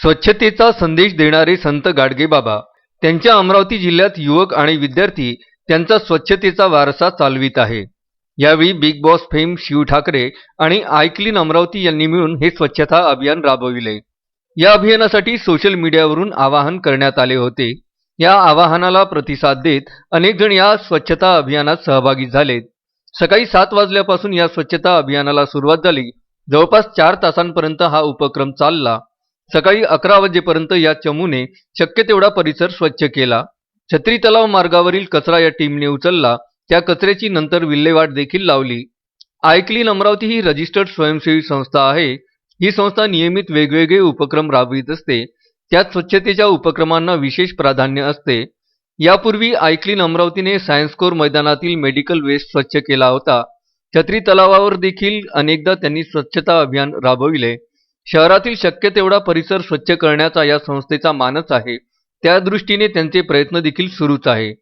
स्वच्छतेचा संदेश देणारे संत गाडगेबाबा. त्यांच्या अमरावती जिल्ह्यात युवक आणि विद्यार्थी त्यांचा स्वच्छतेचा वारसा चालवित आहे. यावेळी Bigg Boss fame Shiv Thackeray आणि आय क्लीन अमरावती यांनी मिळून हे स्वच्छता अभियान राबविले. या अभियानासाठी सोशल मीडियावरून आवाहन करण्यात आले होते. या आवाहनाला प्रतिसाद देत अनेक जण या स्वच्छता अभियानात सहभागी झालेत. सकाळी सात वाजल्यापासून या स्वच्छता अभियानाला सुरुवात झाली. जवळपास चार तासांपर्यंत हा उपक्रम चालला. सकाळी अकरा वाजेपर्यंत या चमूने शक्य तेवढा परिसर स्वच्छ केला. छत्री तलाव मार्गावरील कचरा या टीमने उचलला. त्या कचऱ्याची नंतर विल्हेवाट देखील लावली. आयक्लीन अमरावती ही रजिस्टर्ड स्वयंसेवी संस्था आहे. ही संस्था नियमित वेगवेगळे उपक्रम राबवित असते. त्यात स्वच्छतेच्या उपक्रमांना विशेष प्राधान्य असते. यापूर्वी आयक्लीन अमरावतीने सायन्स कोर मैदानातील मेडिकल वेस्ट स्वच्छ केला होता. छत्री तलावावर देखील अनेकदा त्यांनी स्वच्छता अभियान राबविले. शहरातील शक्य तेवढा परिसर स्वच्छ करण्याचा या संस्थेचा मानस आहे. त्या दृष्टीने त्यांचे प्रयत्न देखील सुरूच आहे.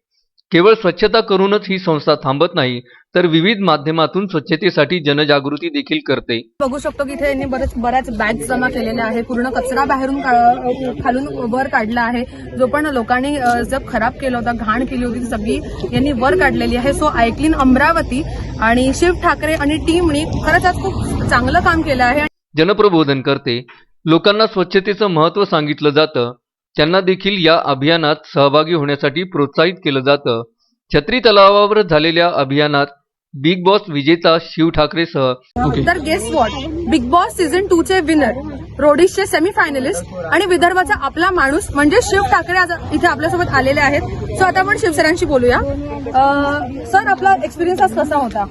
केवळ स्वच्छता करूनच ही संस्था थांबत नाही तर विविध माध्यमातून स्वच्छतेसाठी जनजागृती देखील करते. बघू शकतो की इथे यांनी बरेच बऱ्याच बॅग जमा केलेल्या आहे पूर्ण कचरा बाहेरून खालून वर काढला आहे. जो पण लोकांनी जब खराब केला होता घाण केली होती सगळी यांनी वर काढलेली आहे. सो आयक्लीन अमरावती आणि शिव ठाकरे आणि टीमनी खरंच आज खूप चांगलं काम केलं आहे. जनप्रबोधन करते. लोकांना स्वच्छतेचं महत्त्व सांगितलं जातं. त्यांना देखील या अभियानात सहभागी होण्यासाठी प्रोत्साहित केलं जातं. छत्री तलावावर झालेल्या अभियानात बिग बॉस विजेता शिव ठाकरेसह तर guess what Bigg Boss season two चे विनर रोडिशचे सेमी फायनलिस्ट आणि विदर्भाचा आपला माणूस म्हणजे शिव ठाकरे आज इथे आपल्यासोबत आलेले आहेत. सो आता आपण शिवसरांशी बोलूया. सर आपला एक्सपिरियन्स आज कसा होता?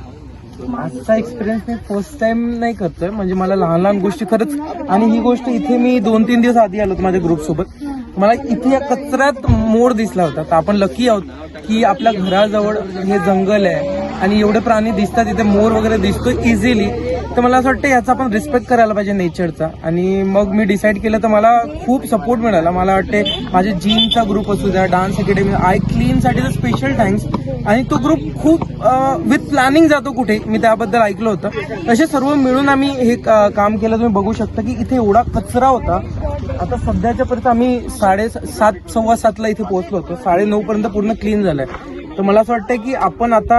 आजचा एक्सपिरियन्स मी फर्स्ट टाइम नाही करतोय. म्हणजे मला लहान लहान गोष्टी खरंच आणि ही गोष्ट इथे मी दोन तीन दिवस आधी आलो होतो माझ्या ग्रुप सोबत. मला इथे या कचऱ्यात मोर दिसला होता. तर आपण लकी आहोत की आपल्या घराजवळ हे जंगल आहे आणि एवढे प्राणी दिसतात इथे मोर वगैरे दिसतो इझिली तर मला असं वाटतं याचा आपण रिस्पेक्ट करायला पाहिजे नेचरचा आणि मग मी डिसाईड केलं तर मला खूप सपोर्ट मिळाला. मला वाटते माझे जिमचा ग्रुप असू द्या डान्स अकॅडमी आय क्लीन साठी तर स्पेशल थँक्स आणि तो ग्रुप खूप विथ प्लॅनिंग जातो कुठे मी त्याबद्दल ऐकलं होतं. तसे सर्व मिळून आम्ही हे का- काम केलं. तुम्ही बघू शकता की इथे एवढा कचरा होता. आता सध्याच्या पर्यंत आम्ही साडे सात सव्वा सातला इथे पोहोचलो होतो. साडे नऊ पर्यंत पूर्ण क्लीन झालंय. तर मला असं वाटतं की आपण आता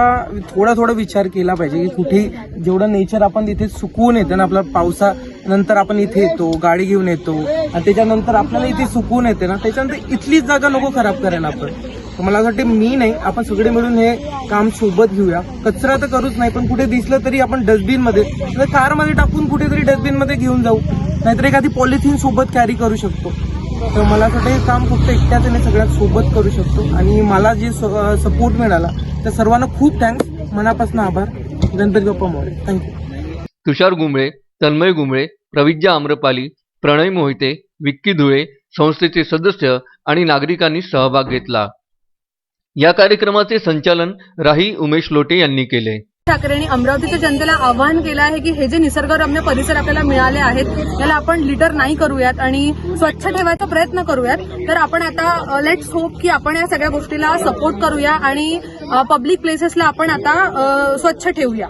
थोडा थोडा विचार केला पाहिजे की कुठे जेवढं नेचर आपण तिथे सुकवून येतं ना आपल्या पावसानंतर आपण इथे येतो गाडी घेऊन येतो आणि त्याच्यानंतर आपल्याला इथे सुकवून येते ना त्याच्यानंतर इथलीच जागा नको खराब करायला आपण. तर मला असं वाटतं मी नाही आपण सगळे मिळून हे काम सोबत घेऊया. कचरा तर करूच नाही पण कुठे दिसलं तरी आपण डस्टबिनमध्ये कारमध्ये टाकून कुठेतरी डस्टबिनमध्ये घेऊन जाऊ. नाहीतर एखादी पॉलिथिन सोबत कॅरी करू शकतो. तर मला असं वाटतं हे काम फक्त एकट्याच आणि सगळ्यात सोबत करू शकतो. आणि मला जे सपोर्ट मिळाला त्या सर्वांना खूप थँक्स मनापासून आभार. गणपती बाप्पा मोरे थँक्यू तुषार गुंबळे तन्मय गुंबळे प्रविज्या आम्रपाली प्रणय मोहिते विक्की धुळे संस्थेचे सदस्य आणि नागरिकांनी सहभाग घेतला. या कार्यक्रमाचे संचालन राही उमेश लोटे यांनी केले. ठाकरेंनी अमरावतीच्या जनतेला आवाहन केलं आहे की हे जे निसर्गरम्य परिसर आपल्याला मिळाले आहेत याला आपण लिटर नाही करूयात आणि स्वच्छ ठेवायचा प्रयत्न करूयात. तर आपण आता लेट्स होप की आपण या सगळ्या गोष्टीला सपोर्ट करूया आणि पब्लिक प्लेसेसला आपण आता स्वच्छ ठेवूया.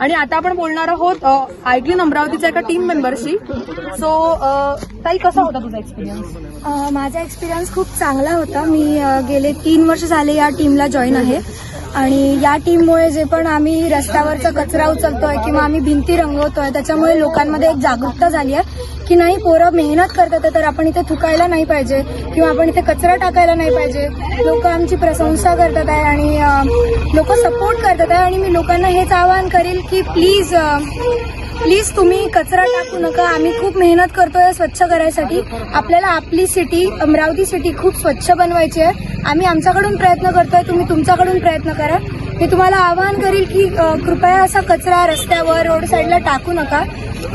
आणि आता आपण बोलणार आहोत आयक्लीन अमरावतीच्या एका टीम मेंबरशी सो ताई कसा होता तुझा एक्सपिरियन्स माझा एक्सपिरियन्स खूप चांगला होता. मी गेले तीन वर्ष झाले या टीमला जॉईन आहे. आणि या टीममुळे जे पण आम्ही रस्त्यावरचा कचरा उचलतोय किंवा आम्ही भिंती रंगवतोय त्याच्यामुळे लोकांमध्ये एक जागरूकता झाली आहे की नाही पोरं मेहनत करतात तर आपण इथे थुकायला नाही पाहिजे किंवा आपण इथे कचरा टाकायला नाही पाहिजे. लोक आमची प्रशंसा करतात आहे आणि लोक सपोर्ट करतात आहे आणि मी लोकांना हेच आवाहन करेल की प्लीज प्लीज तुम्ही कचरा टाकू नका. आम्ही खूप मेहनत करतोय स्वच्छ करायसाठी. आपल्याला आपली सिटी अमरावती सिटी खूप स्वच्छ बनवायची आहे. आम्ही आमच्याकडून प्रयत्न करतोय. तुम्ही तुमच्याकडून प्रयत्न करा. मी तुम्हाला आवाहन करेल की कृपया असा कचरा रस्त्यावर रोड साईडला टाकू नका.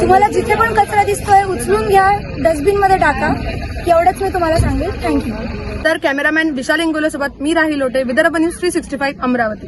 तुम्हाला जिथे पण कचरा दिसतोय उचलून घ्या. डस्टबिनमध्ये टाका. एवढंच मी तुम्हाला सांगेल. थँक्यू तर कॅमेरामॅन विशाल इंगोले सोबत मी Rahi Lote Vidarbha news three sixty five Amravati.